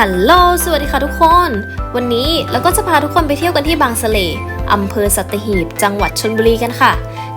ฮัลโหล สวัสดีค่ะทุกคน วันนี้เราก็จะพาทุกคนไปเที่ยวกันที่บางสะเลอำเภอสัตหีบ จังหวัดชลบุรีกันค่ะ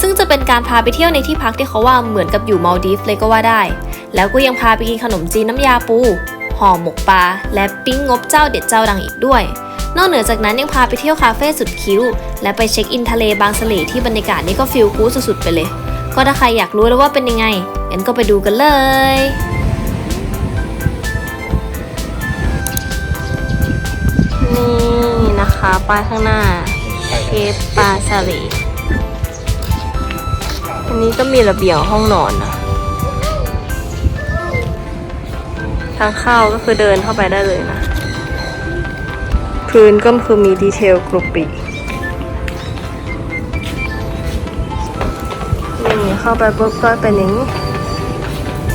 ซึ่งจะเป็นการพาไปเที่ยวในที่พักที่เขาว่าเหมือนกับอยู่มาลดีฟเลยก็ว่าได้ แล้วก็ยังพาไปกินขนมจีนน้ำยาปู ห่อหมกปลา และปิ้งงบเจ้าเด็ดเจ้าดังอีกด้วย นอกเหนือจากนั้นยังพาไปเที่ยวคาเฟ่สุดคิ้ว และไปเช็คอินทะเลบางสะเลที่บรรยากาศนี่ก็ฟิลกู๊ดสุดๆไปเลย ก็ถ้าใครอยากรู้แล้วว่าเป็นยังไงงั้นก็ไปดูกันเลย ป้ายข้างหน้าเชฟปลาสลีอันนี้ก็มีระเบียงห้องนอนนะ ทางเข้าก็คือเดินเข้าไปได้เลยนะ พื้นก็คือมีดีเทลกรุบกรินี่เข้าไปปุ๊บก็เป็นอย่างนี้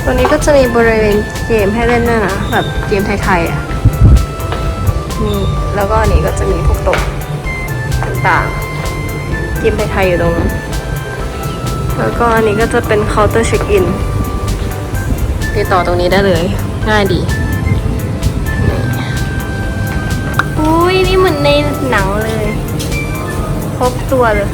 ตัวนี้ก็จะมีบริเวณเกมให้เล่นด้วยนะ แบบเกมไทยๆอะ แล้วก็อันนี้ก็จะมีพวกโต๊ะต่างๆเกมไทยๆอยู่ตรงนั้นแล้วก็อันนี้ก็จะเป็นเคาน์เตอร์เช็คอินติดต่อตรงนี้ได้เลย ง่ายดีนี่อุ้ยนี่เหมือนในหนังเลย ครบตัวเลย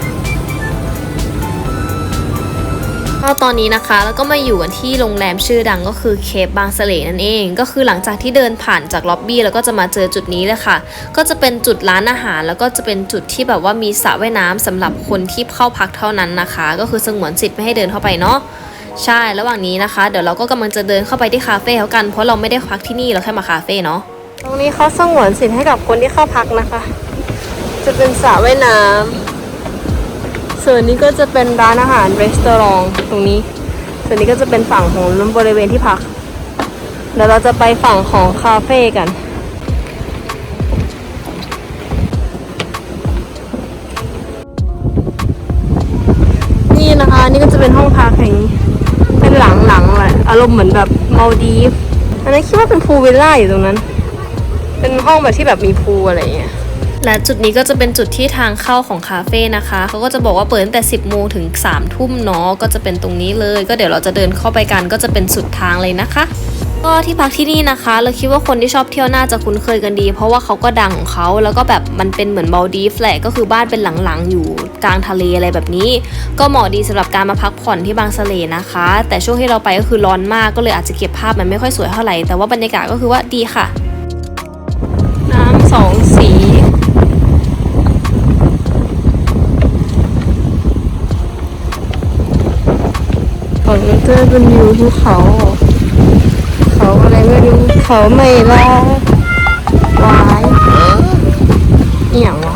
ก็ตอนนี้นะคะแล้วก็มาอยู่กันที่โรงแรมชื่อดังก็คือเคปบางสะเลนั่นเอง ก็คือหลังจากที่เดินผ่านจากล็อบบี้แล้วก็จะมาเจอจุดนี้เลยค่ะ ก็จะเป็นจุดร้านอาหาร แล้วก็จะเป็นจุดที่แบบว่ามีสระว่ายน้ำสำหรับคนที่เข้าพักเท่านั้นนะคะ ก็คือสงวนสิทธิ์ไม่ให้เดินเข้าไปเนาะใช่ระหว่างนี้นะคะ เดี๋ยวเราก็กำลังจะเดินเข้าไปที่คาเฟ่เขากันเพราะเราไม่ได้พักที่นี่เราแค่มาคาเฟ่เนาะตรงนี้เขาสงวนสิทธิ์ให้กับคนที่เข้าพักนะคะ จะเป็นสระว่ายน้ำ ส่วนนี้ก็จะเป็นร้านอาหารรีสอร์ทตรงนี้ ส่วนนี้ก็จะเป็นฝั่งของบริเวณที่พักเดี๋ยวเราจะไปฝั่งของคาเฟ่กัน นี่นะคะนี่ก็จะเป็นห้องพักแห่งเป็นหลังๆแหละอารมณ์เหมือนแบบมาดีฟอันนี้คิดว่าเป็นพูลวิลล่าอยู่ตรงนั้น เป็นห้องแบบที่แบบมีพูลอะไรอย่างเงี้ย และจุดนี้ก็จะเป็นจุดที่ทางเข้าของคาเฟ่นะคะเขาก็จะบอกว่าเปิดตั้งแต่ 10โมงถึง3ทุ่มเนาะก็จะเป็นตรงนี้เลย ก็เดี๋ยวเราจะเดินเข้าไปกันก็จะเป็นสุดทางเลยนะคะก็ที่พักที่นี่นะคะ เราคิดว่าคนที่ชอบเที่ยวน่าจะคุ้นเคยกันดี เพราะว่าเขาก็ดังของเขาแล้วก็แบบมันเป็นเหมือนมาลดีฟแหละก็คือบ้านเป็นหลังๆ อยู่กลางทะเลอะไรแบบนี้ ก็เหมาะดีสำหรับการมาพักผ่อนที่บางสะเลนะคะ แต่ช่วงที่เราไปก็คือร้อนมากก็เลยอาจจะเก็บภาพมันไม่ค่อยสวยเท่าไหร่แต่ว่าบรรยากาศก็คือว่าดีค่ะ น้ำสองสี ฝั่งนั้นจะเป็นวิวภูเขา เขาอะไรไม่รู้ เขาไม่ละวายอหย่างว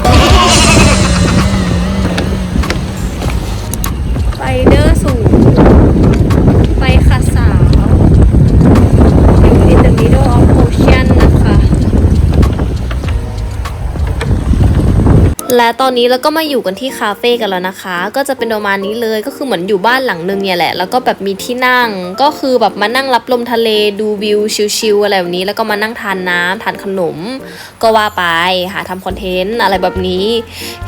และตอนนี้เราก็มาอยู่กันที่คาเฟ่กันแล้วนะคะ ก็จะเป็นประมาณนี้เลยก็คือเหมือนอยู่บ้านหลังนึงเนี่ยแหละ แล้วก็แบบมีที่นั่ง ก็คือแบบมานั่งรับลมทะเลดูวิวชิลๆอะไรแบบนี้ แล้วก็มานั่งทานน้ำทานขนม ก็ว่าไปหาทำคอนเทนต์อะไรแบบนี้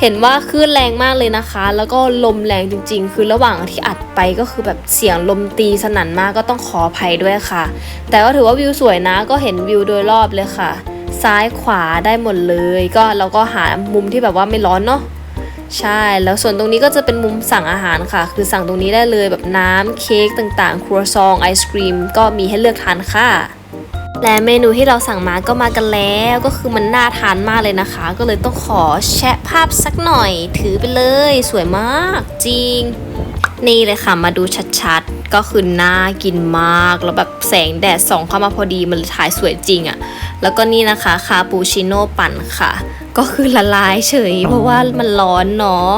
เห็นว่าคลื่นแรงมากเลยนะคะ แล้วก็ลมแรงจริง ๆ คือระหว่างที่อัดไปก็คือแบบเสียงลมตีสนั่นมากก็ต้องขออภัยด้วยค่ะ แต่ก็ถือว่าวิวสวยนะ ก็เห็นวิวโดยรอบเลยค่ะ ซ้ายขวาได้หมดเลย ก็เราก็หามุมที่แบบว่าไม่ร้อนเนาะใช่แล้วส่วนตรงนี้ก็จะเป็นมุมสั่งอาหารค่ะ คือสั่งตรงนี้ได้เลยแบบน้ำเค้กต่างๆ ครัวซองไอศครีม ก็มีให้เลือกทานค่ะ และเมนูที่เราสั่งมาก็มากันแล้วก็คือมันน่าทานมากเลยนะคะ ก็เลยต้องขอแชะภาพสักหน่อย ถือไปเลย สวยมากจริง นี่เลยค่ะมาดูชัดๆ ก็คือน่ากินมาก แล้วแบบแสงแดดส่องเข้ามาพอดีมันเลยถ่ายสวยจริงอะ่ะ แล้วก็นี่นะคะคาปูชิโน่ปั่นค่ะ ก็คือละลายเฉย เพราะว่ามันร้อนเนาะ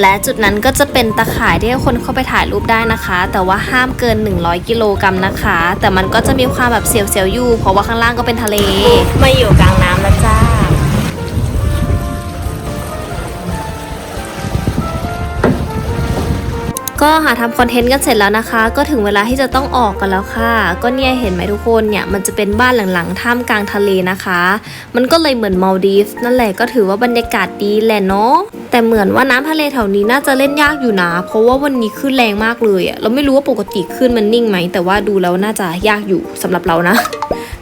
และจุดนั้นก็จะเป็นตะข่ายที่ให้คนเข้าไปถ่ายรูปได้นะคะ แต่ว่าห้ามเกิน 100 กิโลกรัมนะคะ แต่มันก็จะมีความแบบเสียวๆอยู่ เพราะว่าข้างล่างก็เป็นทะเล มาอยู่กลางน้ำ ก็หาทำคอนเทนต์กันเสร็จแล้วนะคะ ก็ถึงเวลาที่จะต้องออกกันแล้วค่ะ ก็เนี่ยเห็นไหมทุกคนเนี่ยมันจะเป็นบ้านหลังๆท่ามกลางทะเลนะคะ มันก็เลยเหมือนมาลดีฟส์นั่นแหละก็ถือว่าบรรยากาศดีแหละเนาะแต่เหมือนว่าน้ำทะเลแถวนี้น่าจะเล่นยากอยู่นะ เพราะว่าวันนี้คลื่นแรงมากเลยอะเราไม่รู้ว่าปกติคลื่นมันนิ่งไหม แต่ว่าดูแล้วน่าจะยากอยู่สำหรับเรานะ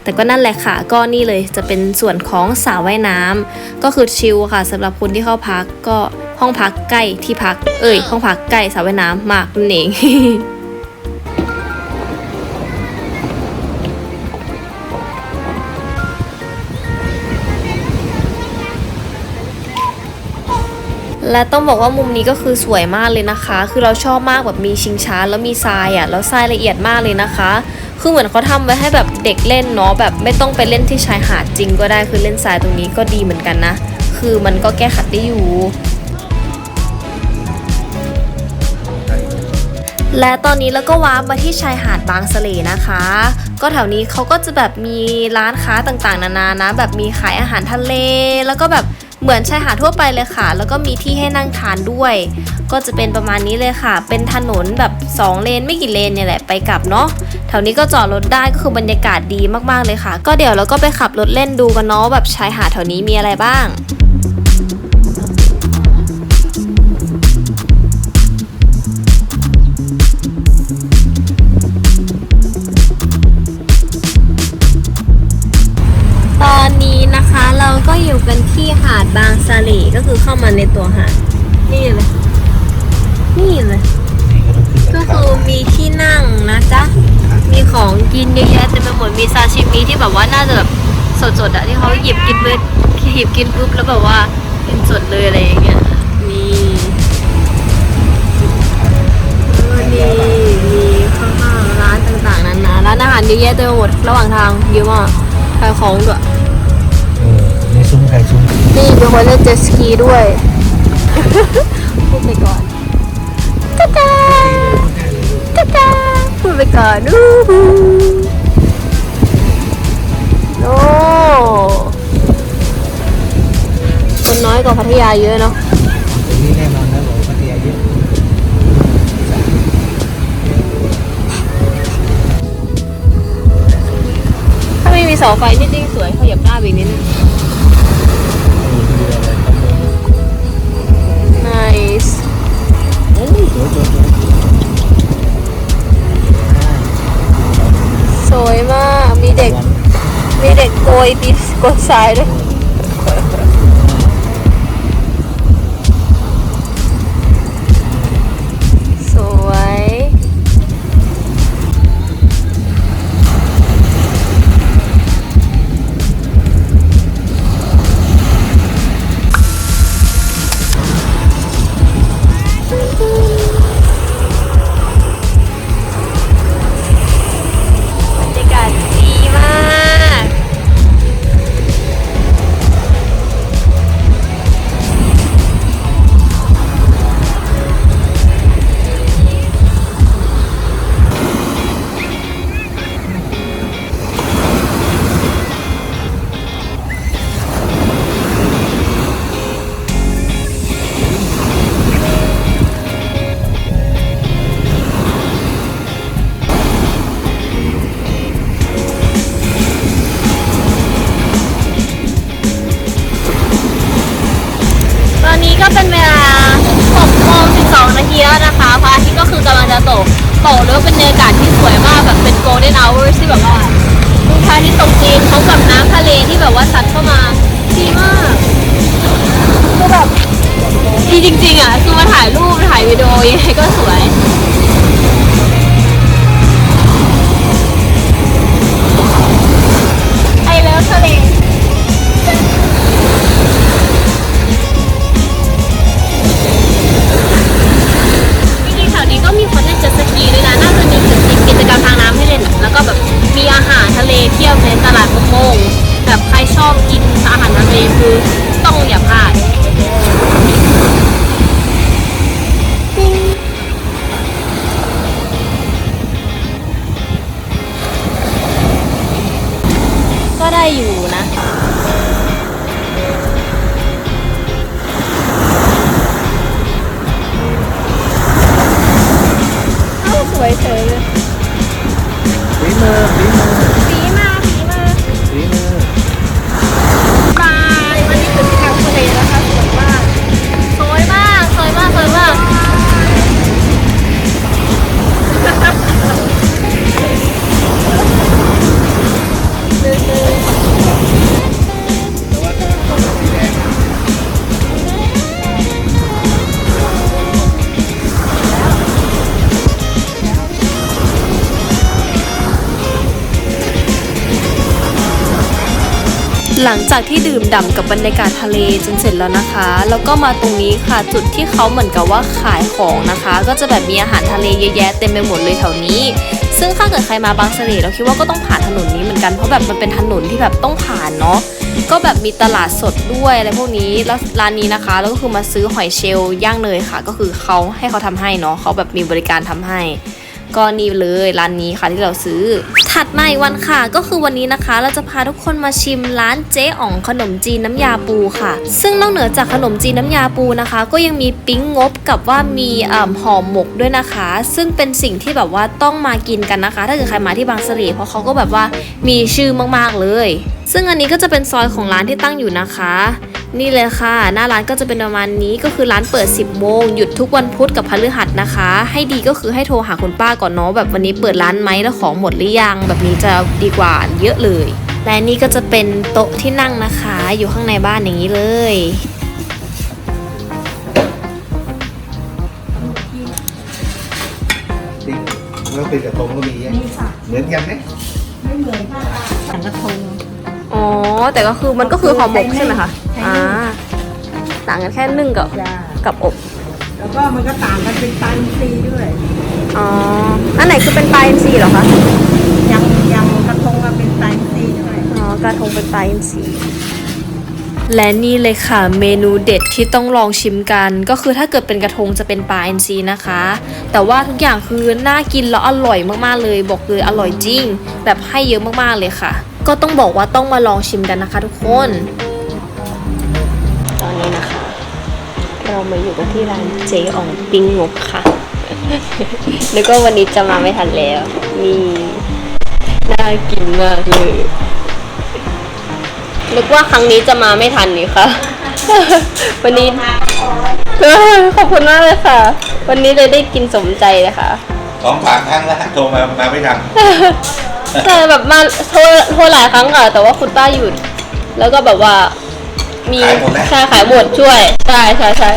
แต่ก็นั่นแหละค่ะ ก็นี่เลยจะเป็นส่วนของสระว่ายน้ำก็คือชิลค่ะสำหรับคนที่เข้าพักก็ ห้องพักใกล้ที่พัก เอ้ยห้องพักใกล้สระว่ายน้ำมากนั่นเองและต้องบอกว่ามุมนี้ก็คือสวยมากเลยนะคะ คือเราชอบมากแบบมีชิงช้าแล้วมีทรายอะ แล้วทรายละเอียดมากเลยนะคะ คือเหมือนเขาทำไว้ให้แบบเด็กเล่นเนาะ แบบไม่ต้องไปเล่นที่ชายหาดจริงก็ได้ คือเล่นทรายตรงนี้ก็ดีเหมือนกันนะ คือมันก็แก้ขัดได้อยู่ และตอนนี้เราก็ว้ามาที่ชายหาดบางสะเลนะคะ ก็แถวนี้เขาก็จะแบบมีร้านค้าต่างๆ นานานะ แบบมีขายอาหารทะเล แล้วก็แบบเหมือนชายหาดทั่วไปเลยค่ะ แล้วก็มีที่ให้นั่งทานด้วย ก็จะเป็นประมาณนี้เลยค่ะ เป็นถนนแบบ 2 เลนไม่กี่เลนเนี่ยแหละไปกลับเนาะ แถวนี้ก็จอดรถได้ก็คือบรรยากาศดีมากๆเลยค่ะ ก็เดี๋ยวเราก็ไปขับรถเล่นดูกันเนาะแบบชายหาดแถวนี้มีอะไรบ้าง บางสะเลก็คือเข้ามาในตัวหาดนี่เลย นี่เลย ก็คือมีที่นั่งนะจ๊ะ มีของกินเยอะแยะเต็มไปหมดมีซาชิมิที่แบบว่าน่าจะแบบสดๆอะที่เขาหยิบกินเลยหยิบกินปุ๊บแล้วแบบว่ากินสดเลยอะไรอย่างเงี้ยมีแล้วก็นี่มีข้างๆร้านต่างๆนานาร้านอาหารเยอะแยะเต็มไปหมดระหว่างทางเยอะมากขายของด้วยเออ ในซุ้มไข่ซุ้มนี่มีคนเล่นเจ็ตสกีด้วย พูดไปก่อนตาตาตาตาพูดไปก่อนอู้หูโอ้คนน้อยกว่าพัทยาเยอะเนาะตรงนี้แน่นอนนะบอกว่าพัทยาเยอะถ้าไม่มีเสาไฟนี่จริงสวยขยับหน้าไปอีกนิดนึง สวยมาก มีเด็ก มีเด็กโกยตีโกยทรายด้วย ดีจริงๆอะคือมาถ่ายรูปถ่ายวิดีโอยังไงก็สวย อยู่นะ หลังจากที่ดื่มด่ำกับบรรยากาศทะเลจนเสร็จแล้วนะคะ แล้วก็มาตรงนี้ค่ะจุดที่เขาเหมือนกับว่าขายของนะคะ ก็จะแบบมีอาหารทะเลเยอะแยะเต็มไปหมดเลยแถวนี้ ซึ่งถ้าเกิดใครมาบางเสร่เราคิดว่าก็ต้องผ่านถนนนี้เหมือนกันเพราะแบบมันเป็นถนนที่แบบต้องผ่านเนาะก็แบบมีตลาดสดด้วยอะไรพวกนี้แล้วร้านนี้นะคะ แล้วก็คือมาซื้อหอยเชลล์ย่างเนยค่ะ ก็คือเขาให้เขาทำให้เนาะเขาแบบมีบริการทำให้ ก็นี่เลยร้านนี้ค่ะที่เราซื้อ ถัดมาอีกวันค่ะ ก็คือวันนี้นะคะ เราจะพาทุกคนมาชิมร้านเจ๊อ๋องขนมจีนน้ำยาปูค่ะ ซึ่งนอกเหนือจากขนมจีนน้ำยาปูนะคะ ก็ยังมีปิ้งงบกับว่ามีอ่อห่อหมกด้วยนะคะ ซึ่งเป็นสิ่งที่แบบว่าต้องมากินกันนะคะ ถ้าเกิดใครมาที่บางเสร่เพราะเขาก็แบบว่ามีชื่อมากๆเลย ซึ่งอันนี้ก็จะเป็นซอยของร้านที่ตั้งอยู่นะคะ นี่เลยค่ะ หน้าร้านก็จะเป็นประมาณนี้ก็คือร้านเปิด 10 โมง หยุดทุกวันพุธกับพฤหัสนะคะ ให้ดีก็คือให้โทรหาคุณป้าก่อนเนาะแบบวันนี้เปิดร้านไหมแล้วของหมดหรือยัง แบบนี้จะดีกว่าเยอะเลย และนี่ก็จะเป็นโต๊ะที่นั่งนะคะ อยู่ข้างในบ้านอย่างนี้เลยติ๊กแล้วเป็นกระทงก็มีอะมีค่ะเหมือนกันไหมไม่เหมือนค่ะสังกะทง อ๋อ แต่ก็คือมันก็คือห่อหมกใช่ไหมคะใช่อ่าต่างกันแค่นึ่งกับจ้ากับอบ แล้วก็มันก็ต่างกันเป็นปลาอินทรีย์ด้วย อ๋อ อันไหนคือเป็นปลาอินทรีเหรอคะ ยังยังกระทงมาเป็นปลาอินทรีย์ด้วย อ๋อกระทงเป็นปลาอินทรีและนี่เลยค่ะเมนูเด็ดที่ต้องลองชิมกัน ก็คือถ้าเกิดเป็นกระทงจะเป็นปลาอินทรีนะคะ แต่ว่าทุกอย่างคือน่ากินแล้วอร่อยมากๆเลย บอกเลยอร่อยจริง แบบให้เยอะมากๆเลยค่ะ ก็ต้องบอกว่าต้องมาลองชิมกันนะคะทุกคน ตอนนี้นะคะ เรามาอยู่กันที่ร้านเจอ่องปิ้งงกค่ะ แล้วก็วันนี้จะมาไม่ทันแล้วนี่น่ากินมากเลยนึกว่าครั้งนี้จะมาไม่ทันนี่ค่ะ วันนี้เออขอบคุณมากเลยค่ะ วันนี้เลยได้กินสมใจเลยค่ะสองสามครั้งแล้วโทรมามาไม่ทัน แต่แบบมาโทรโทรหลายครั้งค่ะ แต่ว่าคุณป้าหยุด แล้วก็แบบว่า มีขายหมดแล้ว ใช่ขายหมดช่วยใช่ใช่ใช่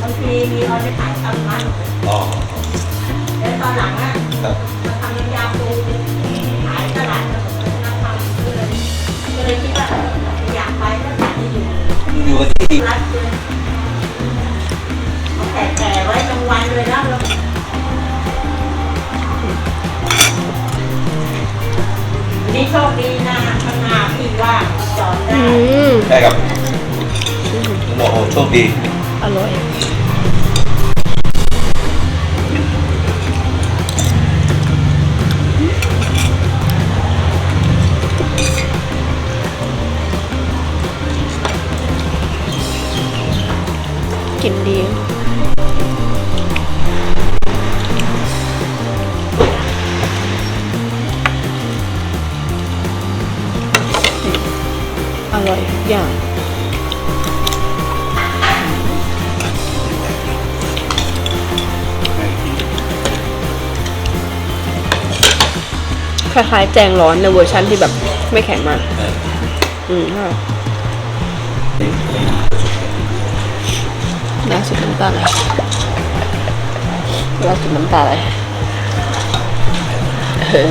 บางทีมีออเดอร์ขายตามร้านอ๋อแล้วตอนหลังอะครับมาทำน้ำยาปูขายตลาดแล้วน้ำมันก็เลยก็เลยคิดว่าอยากไปก็อยากจะอยู่อยู่กันที่รัดเลย นี่โชคดีนะข้างหน้าพี่ว่างจอดได้ อืมใช่ครับโอ้โหโชคดี อร่อย ร่อยทุกอย่างคล้ายๆแจงร้อนในเวอร์ชันที่แบบไม่แข็งมาก อืมล่าสุดน้ำตาไหลล่าสุดน้ำตาไหลเออ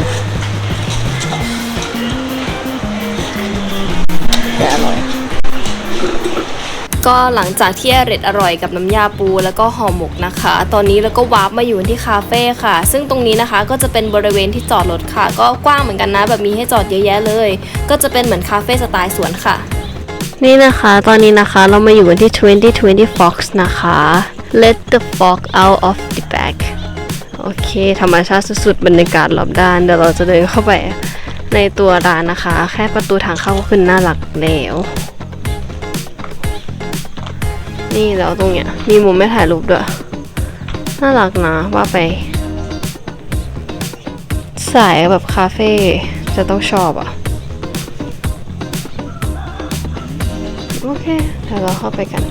แต่อร่อย ก็หลังจากที่อร่อยอร่อยกับน้ำยาปูแล้วก็ห่อหมกนะคะ ตอนนี้เราก็วาร์ปมาอยู่ที่คาเฟ่ค่ะ ซึ่งตรงนี้นะคะก็จะเป็นบริเวณที่จอดรถค่ะ ก็กว้างเหมือนกันนะ แบบมีให้จอดเยอะแยะเลย ก็จะเป็นเหมือนคาเฟ่สไตล์สวนค่ะ นี่นะคะตอนนี้นะคะเรามาอยู่กันที่ 2020 Fox นะคะ Let the fog out of the bag โอเค ธรรมชาติสุดๆบรรยากาศรอบด้าน เดี๋ยวเราจะเดินเข้าไป ในตัวร้านนะคะ แค่ประตูทางเข้าก็ขึ้นน่ารักแล้ว นี่แล้วตรงเนี้ย มีมุมไม่ถ่ายรูปด้วย น่ารักนะว่าไป สายแบบคาเฟ่จะต้องชอบอะ โอเคเดี๋ยวเราเข้าไปกัน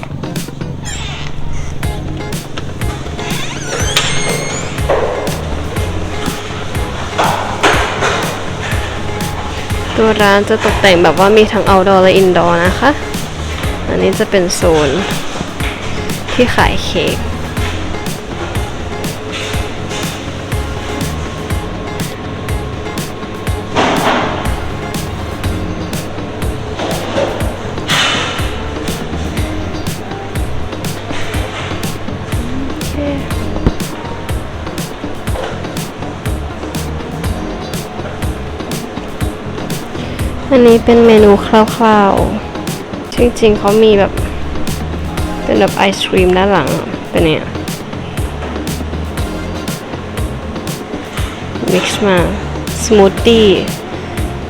ัวร้านจะตกแต่งแบบว่ามีทั้ง outdoor และ indoor นะคะ อันนี้จะเป็นโซนที่ขายเค้ก อันนี้เป็นเมนูคร่าวๆ จริงๆเขามีแบบ เป็นแบบไอศครีมด้านหลัง เป็นเนี่ยมิกซ์มา สมูทตี้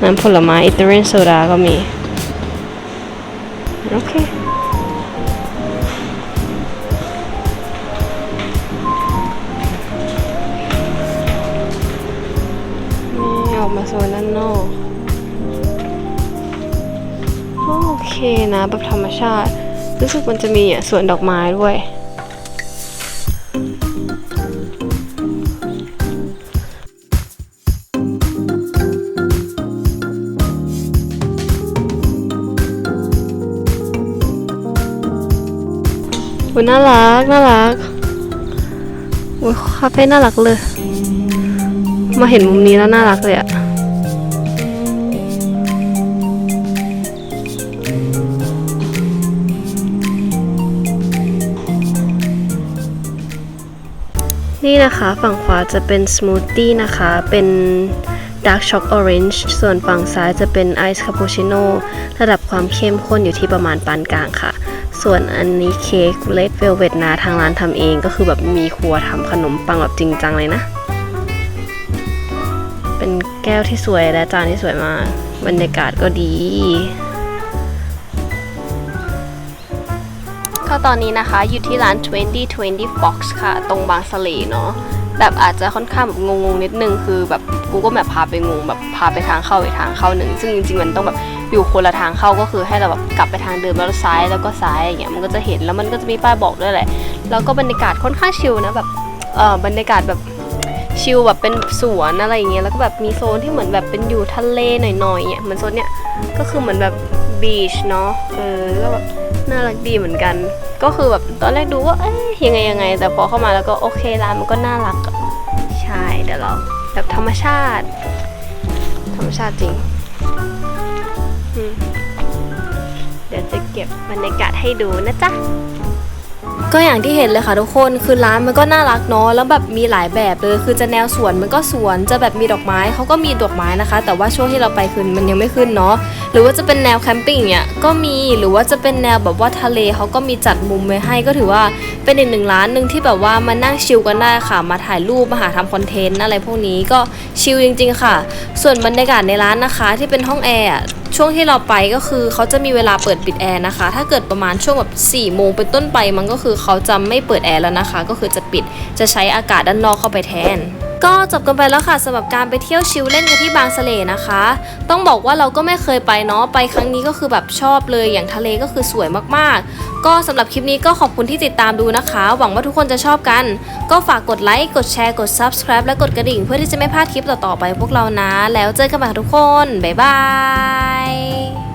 น้ำผลไม้อิตาเลียนโซดาก็มี โอเคนี่ออกมาโซนด้านนอก โอเคนะแบบธรรมชาติ รู้สึกมันจะมีอะสวนดอกไม้ด้วยอุ้ยน่ารัก น่ารักอุ้ยคาเฟ่น่ารักเลย มาเห็นมุมนี้แล้วน่ารักเลยอะ นี่นะคะฝั่งขวาจะเป็นสมูทตี้นะคะ เป็นดาร์กช็อกออเรนจ์ส่วนฝั่งซ้ายจะเป็นไอซ์คาปูชิโน่ระดับความเข้มข้นอยู่ที่ประมาณปานกลางค่ะ ส่วนอันนี้เค้กเลดเวลเวตนะทางร้านทำเองก็คือแบบมีครัวทำขนมปังแบบจริงจังเลยนะ เป็นแก้วที่สวยและจานที่สวยมาก บรรยากาศก็ดี ก็ตอนนี้นะคะอยู่ที่ร้าน 2020 Fox ค่ะ ตรงบางสะเลเนาะแบบอาจจะค่อนข้างแบบงงๆนิดนึงคือแบบกูก็แบบพาไปงงแบบพาไปทางเข้าอีกทางเข้าหนึ่ง ซึ่งจริงๆมันต้องแบบอยู่คนละทางเข้าก็คือให้เราแบบกลับไปทางเดิมแล้วซ้ายแล้วก็ซ้ายอย่างเงี้ยมันก็จะเห็นแล้วมันก็จะมีป้ายบอกด้วยแหละ แล้วก็บรรยากาศค่อนข้างชิลนะแบบเออบรรยากาศแบบชิลแบบเป็นสวนอะไรอย่างเงี้ยแล้วก็แบบมีโซนที่เหมือนแบบเป็นอยู่ทะเลหน่อยๆเนี่ยเหมือนโซนเนี้ยก็คือเหมือนแบบบีชเนาะเออก็แบบ น่ารักดีเหมือนกัน ก็คือแบบตอนแรกดูว่าเอ้ยยังไงยังไง แต่พอเข้ามาแล้วก็โอเคร้านมันก็น่ารักอะใช่เดี๋ยวเราแบบธรรมชาติ ธรรมชาติจริงเดี๋ยวจะเก็บบรรยากาศให้ดูนะจ๊ะก็อย่างที่เห็นเลยค่ะทุกคนคือร้านมันก็น่ารักเนาะแล้วแบบมีหลายแบบเลย คือจะแนวสวนมันก็สวนจะแบบมีดอกไม้เขาก็มีดอกไม้นะคะ แต่ว่าช่วงที่เราไปคือมันยังไม่ขึ้นเนาะ หรือว่าจะเป็นแนวแคมปิ้งเนี่ยก็มีหรือว่าจะเป็นแนวแบบว่าทะเลเขาก็มีจัดมุมไว้ให้ก็ถือว่าเป็นอีกหนึ่งร้านหนึ่งที่แบบว่ามานั่งชิลกันได้ค่ะ มาถ่ายรูปมาหาทำคอนเทนต์อะไรพวกนี้ก็ชิลจริง ๆ ค่ะ ส่วนบรรยากาศในร้านนะคะ ที่เป็นห้องแอร์ช่วงที่เราไปก็คือเขาจะมีเวลาเปิดปิดแอร์นะคะ ถ้าเกิดประมาณช่วงแบบ4ี่โมงเป็นต้นไปมันก็คือเขาจะไม่เปิดแอร์แล้วนะคะ ก็คือจะปิดจะใช้อากาศด้านนอกเข้าไปแทน ก็จบกันไปแล้วค่ะสำหรับการไปเที่ยวชิลเล่นกันที่บางสะเลนะคะ ต้องบอกว่าเราก็ไม่เคยไปเนาะไปครั้งนี้ก็คือแบบชอบเลยอย่างทะเลก็คือสวยมากๆ ก็สำหรับคลิปนี้ก็ขอบคุณที่ติดตามดูนะคะ หวังว่าทุกคนจะชอบกัน ก็ฝากกดไลค์กดแชร์กด subscribe และกดกระดิ่ง เพื่อที่จะไม่พลาดคลิปต่อๆไปพวกเรานะ แล้วเจอกันใหม่ค่ะทุกคนบ๊ายบาย